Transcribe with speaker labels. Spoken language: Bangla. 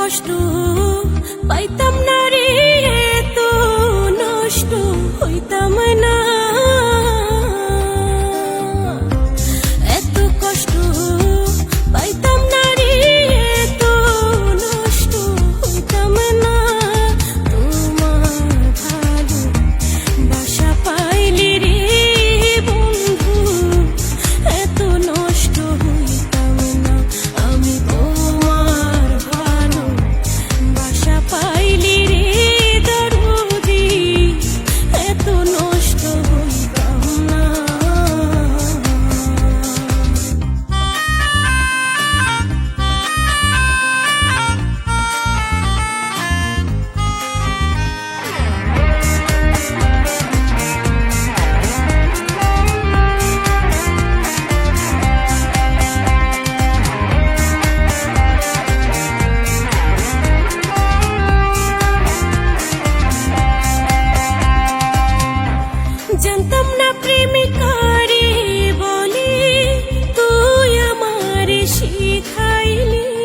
Speaker 1: কষ্ট পাইতাম না রে তো নষ্ট হইতাম না। hayli